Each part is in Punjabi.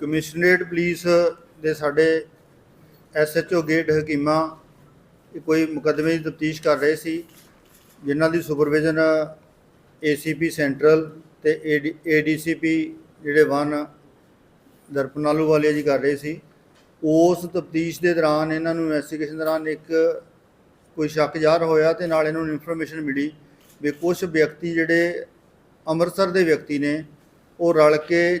ਕਮਿਸ਼ਨਰੇਟ ਪੁਲਿਸ ਦੇ ਸਾਡੇ ਐਸਐਚਓ ਗੇਟ ਹਕੀਮਾ ਕੋਈ ਮੁਕੱਦਮੇ ਦੀ ਤਫਤੀਸ਼ ਕਰ ਰਹੇ ਸੀ, ਜਿਨ੍ਹਾਂ ਦੀ ਸੁਪਰਵਿਜ਼ਨ ਏਸੀਪੀ ਸੈਂਟਰਲ ਤੇ ਏਡੀਸੀਪੀ ਜਿਹੜੇ ਵਨ ਦਰਪਨਾਲੂ ਵਾਲੇ ਜੀ ਕਰ ਰਹੇ ਸੀ। ਉਸ ਤਫਤੀਸ਼ ਦੇ ਦੌਰਾਨ ਇਹਨਾਂ ਨੂੰ ਇਨਵੈਸਟੀਗੇਸ਼ਨ ਦੌਰਾਨ ਇੱਕ ਕੋਈ ਸ਼ੱਕ ਜ਼ਾਹਰ ਹੋਇਆ ਤੇ ਨਾਲ ਇਹਨਾਂ ਨੂੰ ਇਨਫੋਰਮੇਸ਼ਨ ਮਿਲੀ ਵੀ ਕੁਝ ਵਿਅਕਤੀ ਜਿਹੜੇ ਅੰਮ੍ਰਿਤਸਰ ਦੇ ਵਿਅਕਤੀ ਨੇ, ਉਹ ਰਲ ਕੇ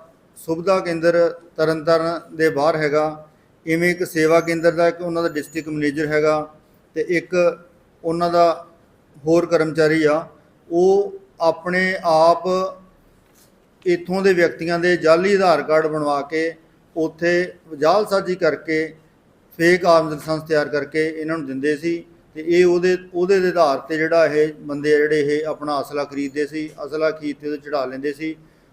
ਸੁਵਿਧਾ ਕੇਂਦਰ ਤਰਨਤਾਰਨ ਦੇ ਬਾਹਰ ਹੈਗਾ। ਇਵੇਂ ਇੱਕ ਸੇਵਾ ਕੇਂਦਰ ਦਾ ਇੱਕ ਉਹਨਾਂ ਦਾ ਡਿਸਟ੍ਰਿਕਟ ਮੈਨੇਜਰ ਹੈਗਾ ਤੇ ਇੱਕ ਉਹਨਾਂ ਦਾ ਹੋਰ ਕਰਮਚਾਰੀ ਆ, ਉਹ ਆਪਣੇ ਆਪ ਇੱਥੋਂ ਦੇ ਵਿਅਕਤੀਆਂ ਦੇ ਜਾਲੀ ਆਧਾਰ ਕਾਰਡ ਬਣਵਾ ਕੇ ਉੱਥੇ ਜਾਲਸਾਜ਼ੀ ਕਰਕੇ ਫੇਕ ਆਰਮਸ ਲਾਇਸੈਂਸ ਤਿਆਰ ਕਰਕੇ ਇਹਨਾਂ ਨੂੰ ਦਿੰਦੇ ਸੀ ਤੇ ਇਹ ਉਹਦੇ ਉਹਦੇ ਦੇ ਆਧਾਰ ਤੇ ਜਿਹੜਾ ਇਹ ਬੰਦੇ ਆ ਜਿਹੜੇ ਇਹ ਆਪਣਾ ਅਸਲਾ ਖਰੀਦਦੇ ਸੀ, ਅਸਲਾ ਖਰੀਦ ਤੇ ਚੜਾ ਲੈਂਦੇ ਸੀ।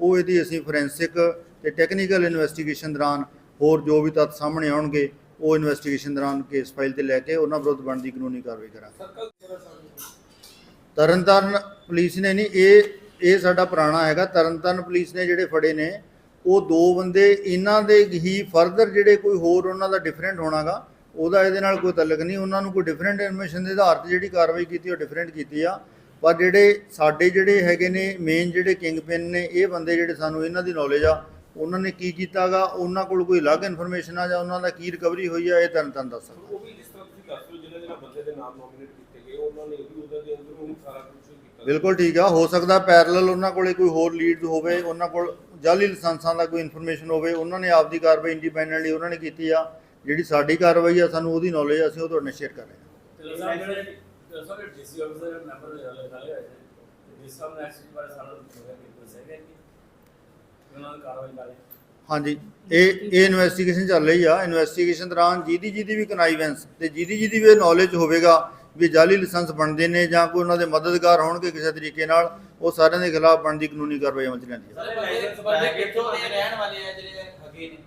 ਉਹ ਇਹਦੀ ਅਸੀਂ ਫੋਰੈਂਸਿਕ ਤੇ ਟੈਕਨੀਕਲ ਇਨਵੈਸਟੀਗੇਸ਼ਨ ਦੌਰਾਨ ਹੋਰ ਜੋ ਵੀ ਤੱਥ ਸਾਹਮਣੇ ਆਉਣਗੇ ਉਹ ਇਨਵੈਸਟੀਗੇਸ਼ਨ ਦੌਰਾਨ ਕੇਸ ਫਾਈਲ ਤੇ ਲੈ ਕੇ ਉਹਨਾਂ ਵਿਰੁੱਧ ਬਣਦੀ ਕਾਨੂੰਨੀ ਕਾਰਵਾਈ ਕਰਾਂਗੇ। ਤਰਨਤਾਰਨ ਪੁਲਿਸ ਨੇ ਨਹੀਂ ਇਹ ਇਹ ਸਾਡਾ ਪੁਰਾਣਾ ਹੈਗਾ ਤਰਨਤਾਰਨ ਪੁਲਿਸ ਨੇ ਜਿਹੜੇ ਫੜੇ ਨੇ ਉਹ ਦੋ ਬੰਦੇ ਇਹਨਾਂ ਦੇ ਹੀ ਫਰਦਰ ਜਿਹੜੇ ਕੋਈ ਹੋਰ ਉਹਨਾਂ ਦਾ ਡਿਫਰੈਂਟ ਹੋਣਾਗਾ ਉਹਦਾ ਇਹਦੇ ਨਾਲ ਕੋਈ ਤਾਲੁਕ ਨਹੀਂ ਉਹਨਾਂ ਨੂੰ ਕੋਈ ਡਿਫਰੈਂਟ ਇਨਫੋਰਮੇਸ਼ਨ ਦੇ ਆਧਾਰ ਤੇ ਜਿਹੜੀ ਕਾਰਵਾਈ ਕੀਤੀ ਉਹ ਡਿਫਰੈਂਟ ਕੀਤੀ ਆ। ਪਰ ਜਿਹੜੇ ਸਾਡੇ ਜਿਹੜੇ ਹੈਗੇ ਨੇ ਮੇਨ ਜਿਹੜੇ ਕਿੰਗ ਪਿਨ ਨੇ ਇਹ ਬੰਦੇ ਜਿਹੜੇ ਸਾਨੂੰ ਇਹਨਾਂ ਦੀ ਨੌਲੇਜ ਆ ਉਹਨਾਂ ਨੇ ਕੀ ਕੀਤਾਗਾ? ਉਹਨਾਂ ਕੋਲ ਕੋਈ ਅਲੱਗ ਇਨਫੋਰਮੇਸ਼ਨ ਆ ਜਾਂ ਉਹਨਾਂ ਦਾ ਕੀ ਰਿਕਵਰੀ ਹੋਈ ਆ ਇਹ ਤਰਨਤਾਰਨ ਦੱਸ ਸਕਦਾ। ਉਹ ਵੀ ਜਿਸ ਤਰ੍ਹਾਂ ਤੁਸੀਂ ਦੱਸ ਰਹੇ ਹੋ ਜਿਹਨਾਂ ਜਿਹਨਾਂ ਬੰਦੇ ਦੇ ਨਾਮ ਨੋਮੀਨੇਟ ਕੀਤੇ ਗਏ ਉਹਨਾਂ ਨੇ ਵੀ ਉਹਦੇ ਦੇ ਅੰਦਰ ਉਹਨੂੰ ਸਾਰਾ ਕੁਝ ਕੀਤਾ। ਬਿਲਕੁਲ ਠੀਕ ਆ ਹੋ ਸਕਦਾ ਪੈਰਲਲ ਉਹਨਾਂ ਕੋਲੇ ਕੋਈ ਹੋਰ ਲੀਡਸ ਹੋਵੇ ਉਹਨਾਂ ਕੋਲ ਜਾਲੀ ਲਾਇਸੈਂਸਾਂ ਦਾ ਕੋਈ ਇਨਫੋਰਮੇਸ਼ਨ ਹੋਵੇ ਉਹਨਾਂ ਨੇ ਆਪਦੀ ਕਾਰਵਾਈ ਇੰਡੀਪੈਂਡੈਂਟਲੀ ਉਹਨਾਂ ਨੇ ਕੀਤੀ ਆ ਜਿਹੜੀ ਸਾਡੀ ਕਾਰਵਾਈ ਆ ਸਾਨੂੰ ਉਹਦੀ ਨੌਲੇਜ ਅਸੀਂ ਉਹ ਤੁਹਾਡੇ ਨਾਲ ਸ਼ੇਅਰ ਕਰ ਰਹੇ ਹਾਂ। ਸਾਰੇ ਡੀਸੀ ਆਫਿਸਰ ਮੈਂਬਰ ਨਾਲੇ ਨਾਲੇ ਆਏ ਨੇ ਡੀਸੀ ਸਾਹਿਬ ਨੇ ਐਕਚੁਅਲੀ ਬਾਰੇ ਸਾਨੂੰ ਦੱਸਿਆ ਗਿਆ ਕਿ ਉਹਨਾਂ ਨੇ ਕਾਰਵਾਈ ਕਰੇ ਹਾਂਜੀ ਇਹ ਇਹ ਇਨਵੈਸਟੀਗੇਸ਼ਨ ਚੱਲ ਰਹੀ ਆ ਇਨਵੈਸਟੀਗੇਸ਼ਨ ਦੌਰਾਨ ਜਿਹਦੀ ਜਿਹਦੀ ਵੀ ਕਨਾਈਵੈਂਸ ਤੇ ਜਿਹਦੀ ਜਿਹਦੀ ਵੀ ਨੌਲੇਜ ਹੋਵੇਗਾ ਵੀ ਜਾਲੀ ਲਾਇਸੈਂਸ ਬਣਦੇ ਨੇ ਜਾਂ ਕੋਈ ਉਹਨਾਂ ਦੇ ਮਦਦਗਾਰ ਹੋਣਗੇ ਕਿਸੇ ਤਰੀਕੇ ਨਾਲ ਉਹ ਸਾਰਿਆਂ ਦੇ ਖਿਲਾਫ ਬਣਦੀ ਕਾਨੂੰਨੀ ਕਾਰਵਾਈ ਅਮਲ ਚ ਹੈ ਸਾਰੇ ਬੰਦੇ ਬੰਦੇ ਕਿੱਥੋਂ ਦੇ ਰਹਿਣ ਵਾਲੇ ਆ ਜਿਹੜੇ ਹੈਗੇ ਨੇ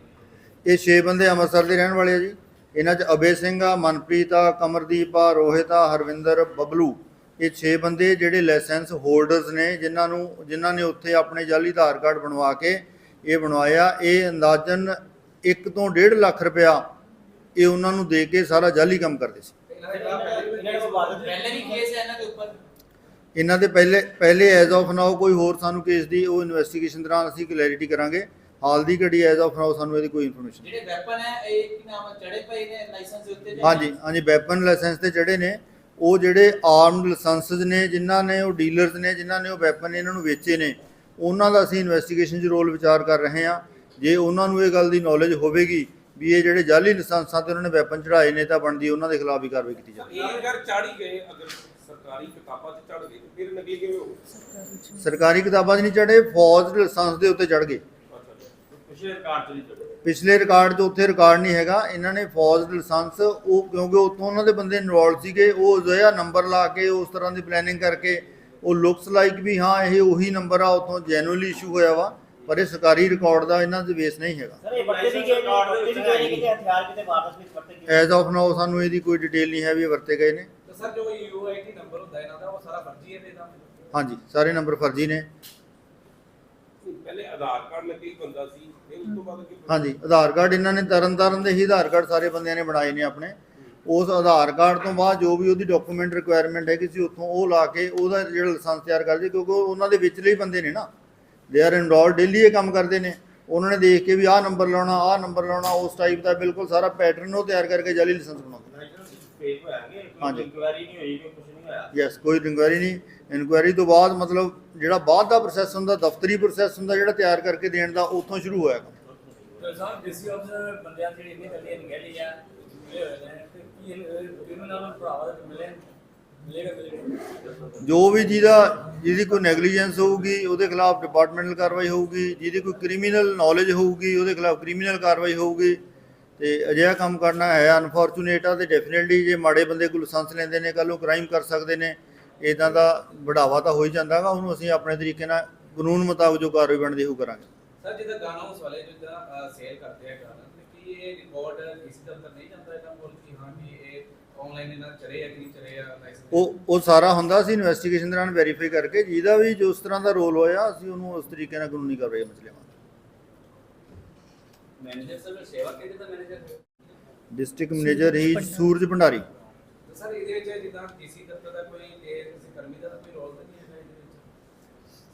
ਇਹ 6 ਬੰਦੇ ਅੰਮ੍ਰਿਤਸਰ ਦੇ ਰਹਿਣ ਵਾਲੇ ਆ ਜੀ। ਇਹਨਾਂ 'ਚ ਅਬੇ ਸਿੰਘ ਆ ਮਨਪ੍ਰੀਤ ਆ ਕਮਰਦੀਪ ਆ ਰੋਹਿਤ ਆ ਹਰਵਿੰਦਰ ਬਬਲੂ। ਇਹ 6 ਬੰਦੇ ਜਿਹੜੇ ਲਾਇਸੈਂਸ ਹੋਲਡਰਸ ਨੇ ਜਿਨ੍ਹਾਂ ਨੂੰ ਜਿਨ੍ਹਾਂ ਨੇ ਉੱਥੇ ਆਪਣੇ ਜਾਲੀ ਆਧਾਰ ਕਾਰਡ ਬਣਵਾ ਕੇ ਇਹ ਬਣਵਾਇਆ। ਇਹ ਅੰਦਾਜ਼ਨ 1 ਤੋਂ 1.5 ਲੱਖ ਰੁਪਇਆ ਇਹ ਉਹਨਾਂ ਨੂੰ ਦੇ ਕੇ ਸਾਰਾ ਜਾਲੀ ਕੰਮ ਕਰਦੇ ਸੀ। ਇਹਨਾਂ ਨੂੰ ਬਾਅਦ ਪਹਿਲੇ ਵੀ ਕੇਸ ਹੈ ਇਹਨਾਂ ਦੇ ਉੱਪਰ? ਇਹਨਾਂ ਦੇ ਪਹਿਲੇ ਪਹਿਲੇ ਐਜ਼ ਆਫ ਨਾਓ ਕੋਈ ਹੋਰ ਸਾਨੂੰ ਕੇਸ ਦੀ ਉਹ ਇਨਵੈਸਟੀਗੇਸ਼ਨ ਦੌਰਾਨ ਅਸੀਂ ਕਲੈਰਿਟੀ ਕਰਾਂਗੇ। ਹਾਲ ਦੀ ਘੜੀ ਐਜ਼ ਆਫ ਨਾਓ ਸਾਨੂੰ ਇਹਦੀ ਕੋਈ ਇਨਫੋਰਮੇਸ਼ਨ ਜਿਹੜੇ ਵੈਪਨ ਹੈ ਇਹ ਕੀ ਨਾਮ ਹੈ, ਚੜੇ ਪਏ ਨੇ ਲਾਇਸੈਂਸ ਦੇ ਉੱਤੇ ਹਾਂਜੀ ਹਾਂਜੀ ਵੈਪਨ ਲਾਇਸੈਂਸ ਤੇ ਜਿਹੜੇ ਨੇ। ਉਹ ਜਿਹੜੇ ਆਰਮਡ ਲਾਇਸੈਂਸਸ ਨੇ ਜਿਨ੍ਹਾਂ ਨੇ ਉਹ ਡੀਲਰਸ ਨੇ ਜਿਨ੍ਹਾਂ ਨੇ ਉਹ ਵੈਪਨ ਇਹਨਾਂ ਨੂੰ ਵੇਚੇ ਨੇ ਉਹਨਾਂ ਦਾ ਅਸੀਂ ਇਨਵੈਸਟੀਗੇਸ਼ਨ 'ਚ ਰੋਲ ਵਿਚਾਰ ਕਰ ਰਹੇ ਹਾਂ। ਜੇ ਉਹਨਾਂ ਨੂੰ ਇਹ ਗੱਲ ਦੀ ਨੌਲੇਜ ਹੋਵੇਗੀ ਵੀ ਇਹ ਜਿਹੜੇ ਜਾਲੀ ਲਾਇਸੈਂਸਾਂ ਤੇ ਉਹਨਾਂ ਨੇ ਵੈਪਨ ਚੜਾਏ ਨੇ ਤਾਂ ਬਣਦੀ ਉਹਨਾਂ ਦੇ ਖਿਲਾਫ ਵੀ ਕਾਰਵਾਈ ਕੀਤੀ ਜਾਵੇ ਇਹ ਅਗਰ ਚਾੜੀ ਗਏ ਅਗਰ ਸਰਕਾਰੀ ਕਿਤਾਬਾਂ 'ਚ ਚੜ ਗਏ ਤੇ ਫਿਰ ਨਕਲੀ ਕਿਵੇਂ ਹੋਊ? ਸਰਕਾਰੀ ਕਿਤਾਬਾਂ 'ਚ ਨਹੀਂ ਚੜੇ ਫੌਜ ਦੇ ਲਾਇਸੈਂਸ ਦੇ ਉੱਤੇ ਚੜ ਗਏ। ਪਿਛਲੇ ਰਿਕਾਰਡ ਤੋਂ ਨਹੀਂ ਚੜੇ ਪਿਛਲੇ ਰਿਕਾਰਡ 'ਚ ਉੱਥੇ ਰਿਕਾਰਡ ਨਹੀਂ ਹੈਗਾ। ਇਹਨਾਂ ਨੇ ਫੌਜ ਦੇ ਲਾਇਸੈਂਸ ਉਹ ਕਿਉਂਕਿ ਉੱਥੋਂ ਉਹਨਾਂ ਦੇ ਬੰਦੇ ਇਨਵੋਲਡ ਸੀਗੇ ਉਹ ਜਿਹੜਾ ਨੰਬਰ ਲਾ ਕੇ ਉਸ ਤਰ੍ਹਾਂ ਦੀ ਪਲੈਨਿੰਗ ਕਰਕੇ ਉਹ ਲੁਕਸ ਲਾਈਕ ਵੀ ਹਾਂ ਇਹ ਉਹੀ ਨੰਬਰ ਆ ਉੱਥੋਂ ਜੈਨੂਅਲੀ ਇਸ਼ੂ ਹੋਇਆ ਵਾ ਪਰ ਇਹ ਸਰਕਾਰੀ ਰਿਕਾਰਡ ਦਾ ਇਹਨਾਂ ਦੇ ਬੇਸ ਨਹੀਂ ਹੈਗਾ। ਸਰ ਇਹ ਵਰਤੇ ਵੀ ਗਏ ਨੇ ਵਰਤੇ ਵੀ ਗਏ ਨੇ ਕਿਤੇ ਹਥਿਆਰ ਕਿਤੇ ਵਾਰਦਾਤ ਵਿੱਚ ਵਰਤੇ ਗਏ ਐਜ਼ ਆਫ ਨਾਓ ਸਾਨੂੰ ਇਹਦੀ ਕੋਈ ਡਿਟੇਲ ਨਹੀਂ ਹੈ ਵੀ ਇਹ ਵਰਤੇ ਗਏ ਨੇ। ਤੇ ਸਰ ਜੋ ਯੂਆਈਟੀ ਨੰਬਰ ਹੁੰਦਾ ਇਹਨਾਂ ਦਾ ਉਹ ਸਾਰਾ ਫਰਜ਼ੀ ਹੈ ਤੇ ਇਹਦਾ ਹਾਂਜੀ ਸਾਰੇ ਨੰਬਰ ਫਰਜ਼ੀ ਨੇ। ਪਹਿਲੇ ਆਧਾਰ ਕਾਰਡ ਨਕਲੀ ਬੰਦਾ ਸੀ। ਹਾਂਜੀ ਆਧਾਰ ਕਾਰਡ ਇਹਨਾਂ ਨੇ ਤਰਨ ਤਾਰਨ ਦੇ ਹੀ ਆਧਾਰ ਕਾਰਡ ਸਾਰੇ ਬੰਦਿਆਂ ਨੇ ਬਣਾਏ ਨੇ ਆਪਣੇ। ਉਸ ਆਧਾਰ ਕਾਰਡ ਤੋਂ ਬਾਅਦ ਜੋ ਵੀ ਉਹਦੀ ਡਾਕੂਮੈਂਟ ਰਿਕੁਆਇਰਮੈਂਟ ਹੈਗੀ ਸੀ, ਉੱਥੋਂ ਉਹ ਲਾ ਕੇ ਉਹਦਾ ਜਿਹੜਾ ਲਾਇਸੈਂਸ ਤਿਆਰ ਕਰਦੇ, ਕਿਉਂਕਿ ਉਹ ਉਹਨਾਂ ਦੇ ਵਿਚਲੇ ਹੀ ਬੰਦੇ ਨੇ ਨਾ। ਦੇ ਆਰ ਇਨਰੋਲਡ ਡੇਲੀ ਇਹ ਕੰਮ ਕਰਦੇ ਨੇ। ਉਹਨਾਂ ਨੇ ਦੇਖ ਕੇ ਵੀ ਆਹ ਨੰਬਰ ਲਾਉਣਾ, ਆਹ ਨੰਬਰ ਲਾਉਣਾ, ਉਸ ਟਾਈਪ ਦਾ ਬਿਲਕੁਲ ਸਾਰਾ ਪੈਟਰਨ ਉਹ ਤਿਆਰ ਕਰਕੇ ਜਾਲੀ ਲਾਇਸੈਂਸ ਬਣਾਉਂਦੇ ਹਾਂਜੀ। ਇਨਕੁਆਇਰੀ ਨਹੀਂ ਹੋਈ ਕਿ ਕੁਝ ਨਹੀਂ ਹੋਇਆ ਯੈਸ ਕੋਈ ਇਨਕੁਆਇਰੀ ਨਹੀਂ। ਇਨਕੁਆਇਰੀ ਤੋਂ ਬਾਅਦ ਮਤਲਬ ਜਿਹੜਾ ਬਾਅਦ ਦਾ ਪ੍ਰੋਸੈਸ ਹੁੰਦਾ, ਦਫ਼ਤਰੀ ਪ੍ਰੋਸੈਸ ਹੁੰਦਾ ਜਿਹੜਾ ਤਿਆਰ ਕਰਕੇ ਦੇਣ ਦਾ, ਉੱਥੋਂ ਸ਼ੁਰੂ ਹੋਇਆ ਕੰਮ। ਸਾਹਿਬ ਡੀਸੀ ਅਫਸਰ ਬੰਦਿਆਂ ਜਿਹੜੀ ਇੰਨੀ ਗੱਡੀਆਂ ਨਿਕਲੀ ਆ ਮਿਲੇ ਹੋਏ ਨੇ, ਤੇ ਕੀ ਇਹਨਾਂ ਨਾਲ ਭਰਾਵਾ ਦੇ ਮਿਲੇ? ਮਿਲੇਗਾ ਮਿਲੇਗਾ। ਜੋ ਵੀ ਜਿਹਦਾ, ਜਿਹਦੀ ਕੋਈ ਨੈਗਲੀਜੈਂਸ ਹੋਊਗੀ, ਉਹਦੇ ਖਿਲਾਫ ਡਿਪਾਰਟਮੈਂਟਲ ਕਾਰਵਾਈ ਹੋਊਗੀ, ਜਿਹਦੀ ਕੋਈ ਕ੍ਰਿਮੀਨਲ ਨੌਲੇਜ ਹੋਊਗੀ, ਉਹਦੇ ਖਿਲਾਫ ਕ੍ਰਿਮੀਨਲ ਕਾਰਵਾਈ ਹੋਊਗੀ। ਤੇ ਅਜਿਹਾ ਕੰਮ ਕਰਨਾ ਹੈ ਅਨਫੋਰਚੂਨੇਟ ਆ, ਤੇ ਡੈਫੀਨਿਟਲੀ ਜੇ ਮਾੜੇ ਬੰਦੇ ਕੋਲ ਲਾਇਸੈਂਸ ਲੈਂਦੇ ਨੇ ਕੱਲ ਨੂੰ ਕ੍ਰਾਈਮ ਕਰ ਸਕਦੇ ਨੇ ਇਦਾਂ ਦਾ ਬੜਾਵਾ ਤਾਂ ਹੋ ਹੀ ਜਾਂਦਾਗਾ ਉਹਨੂੰ ਅਸੀਂ ਆਪਣੇ ਤਰੀਕੇ ਨਾਲ ਕਾਨੂੰਨ ਮੁਤਾਬਕ ਜੋ ਕਾਰਵਾਈ ਬਣਦੀ ਉਹ ਕਰਾਂਗੇ। ਸਰ ਜਿਹਦਾ ਗਾਣਾ ਉਸ ਵਾਲੇ ਜਿੱਦਾਂ ਸੇਲ ਕਰਦੇ ਆ ਗਾਣਾ ਕੀ ਇਹ ਰਿਕਾਰਡ ਕਿਸੇ ਦਾ ਅੰਦਰ ਨਹੀਂ ਜਾਂਦਾ ਇਹਨਾਂ ਕੋਲ ਕਿ ਹਾਂ ਕਿ ਇਹ ਆਨਲਾਈਨ ਇਹਨਾਂ ਚਲੇ ਆ ਕਿ ਨਹੀਂ ਚਲੇ ਆ ਉਹ ਉਹ ਸਾਰਾ ਹੁੰਦਾ ਸੀ ਇਨਵੈਸਟੀਗੇਸ਼ਨ ਦੌਰਾਨ ਵੈਰੀਫਾਈ ਕਰਕੇ ਜਿਹਦਾ ਵੀ ਜੋ ਉਸ ਤਰ੍ਹਾਂ ਦਾ ਰੋਲ ਹੋਇਆ ਅਸੀਂ ਉਹਨੂੰ ਉਸ ਤਰੀਕੇ ਨਾਲ ਕਾਨੂੰਨੀ ਕਾਰਵਾਈ ਮਸਲੇ ਲਵਾਂਗੇ ਮੈਨੇਜਰ ਸਰ ਸੇਵਾ ਕਿਹੜੇ ਦਾ ਮੈਨੇਜਰ ਡਿਸਟ੍ਰਿਕਟ ਮੈਨੇਜਰ ਹੀ ਸੂਰਜ ਭੰਡਾਰੀ। ਸਰ ਇਹਦੇ ਵਿੱਚ ਜਿੱਦਾਂ ਡੀਸੀ ਦਫ਼ਤਰ ਦਾ ਕੋਈ ਤੇ ਕਿਸੇ ਕਰਮੀ ਦਾ ਕੋਈ ਰੋਲ ਤਾਂ ਨਹੀਂ ਇਹਦੇ ਵਿੱਚ?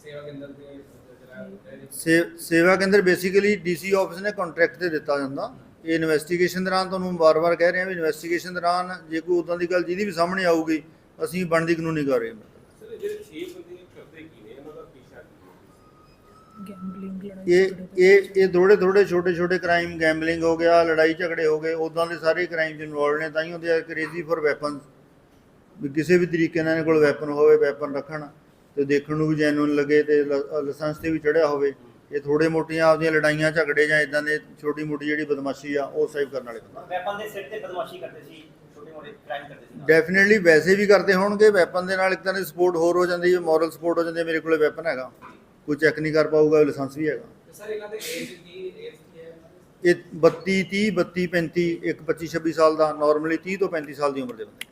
ਸੇਵਾ ਕੇਂਦਰ ਦੇ ਜਿਹੜਾ Sewa Kendra basically DC office ਨੇ ਕੰਟਰੈਕਟ ਤੇ ਦਿੱਤਾ ਜਾਂਦਾ। ਇਹ ਇਨਵੈਸਟੀਗੇਸ਼ਨ ਦੌਰਾਨ ਤੁਹਾਨੂੰ ਵਾਰ-ਵਾਰ ਕਹਿ ਰਹੇ ਹਾਂ ਵੀ ਇਨਵੈਸਟੀਗੇਸ਼ਨ ਦੌਰਾਨ ਜੇ ਕੋਈ ਉਦਾਂ ਦੀ ਗੱਲ ਜਿਹਦੀ ਵੀ ਸਾਹਮਣੇ ਆਊਗੀ ਅਸੀਂ ਬਣਦੀ ਕਾਨੂੰਨੀ ਕਾਰਵਾਈ ਕਰਾਂਗੇ। ਸਰ ਇਹ ਜਿਹੜੇ 6 ਬੰਦੇ ਕਰਦੇ ਕੀ ਨੇ? ਇਹਨਾਂ ਦਾ ਪੀਛਾ ਕੀ ਹੈ? ਗੈਂਬਲਿੰਗ ਲੜਾਈ ਇਹ ਇਹ ਇਹ ਥੋੜੇ ਥੋੜੇ ਛੋਟੇ ਛੋਟੇ ਕ੍ਰਾਈਮ ਗੈਂਬਲਿੰਗ ਹੋ ਗਿਆ ਲੜਾਈ ਝਗੜੇ ਹੋ ਗਏ ਉਦਾਂ ਦੇ ਸਾਰੇ ਕ੍ਰਾਈਮ ਚ ਇਨਵੋਲਡ ਨੇ ਤਾਂ ਹੀ ਹੁੰਦੇ ਆ ਕ੍ਰੇਜ਼ੀ ਫॉर ਵੈਪਨਸ ਵੀ ਕਿਸੇ ਵੀ ਤਰੀਕੇ ਨਾਲ ਇਹਨਾਂ ਕੋਲ ਵੈਪਨ ਹੋਵੇ ਵੈਪਨ ਰੱਖਣ। ਤੇ ਦੇਖਣ ਨੂੰ ਵੀ ਜੈਨੂਇਨ ਲੱਗੇ ਤੇ ਲਾਇਸੈਂਸ ਤੇ ਵੀ ਚੜਿਆ ਹੋਵੇ ਇਹ ਥੋੜੇ ਮੋਟੀਆਂ ਆਪਦੀਆਂ ਲੜਾਈਆਂ ਝਗੜੇ ਜਾਂ ਇਦਾਂ ਦੇ ਛੋਟੀ ਮੋਟੀ ਜਿਹੜੀ ਬਦਮਾਸ਼ੀ ਆ ਉਹ ਸੇਵ ਕਰਨ ਵਾਲੇ ਬੰਦੇ ਵੈਪਨ ਦੇ ਸਿਰ ਤੇ ਬਦਮਾਸ਼ੀ ਕਰਦੇ ਸੀ ਛੋਟੇ ਮੋਟੇ ਕ੍ਰਾਈਮ ਕਰਦੇ ਸੀ। ਡੈਫੀਨਿਟਲੀ ਵੈਸੇ ਵੀ ਕਰਦੇ ਹੋਣਗੇ ਵੈਪਨ ਦੇ ਨਾਲ ਇੱਕ ਤਰ੍ਹਾਂ ਦੀ ਸਪੋਰਟ ਹੋਰ ਹੋ ਜਾਂਦੀ ਹੈ ਮੋਰਲ ਸਪੋਰਟ ਹੋ ਜਾਂਦੀ ਹੈ ਮੇਰੇ ਕੋਲੇ ਵੈਪਨ ਹੈਗਾ। ਕੋਈ ਚੈੱਕ ਨਹੀਂ ਕਰ ਪਾਊਗਾ ਲਾਇਸੈਂਸ ਵੀ ਹੈਗਾ। ਸਰ ਇਹਨਾਂ ਦੇ ਏਜ ਕੀ ਏਜ ਕੀ ਹੈ ਇਹ 32 30 32 35 ਇੱਕ 25 26 ਸਾਲ ਦਾ ਨਾਰਮਲੀ 30 ਤੋਂ 35 ਸਾਲ ਦੀ ਉਮਰ ਦੇ ਬੰਦੇ।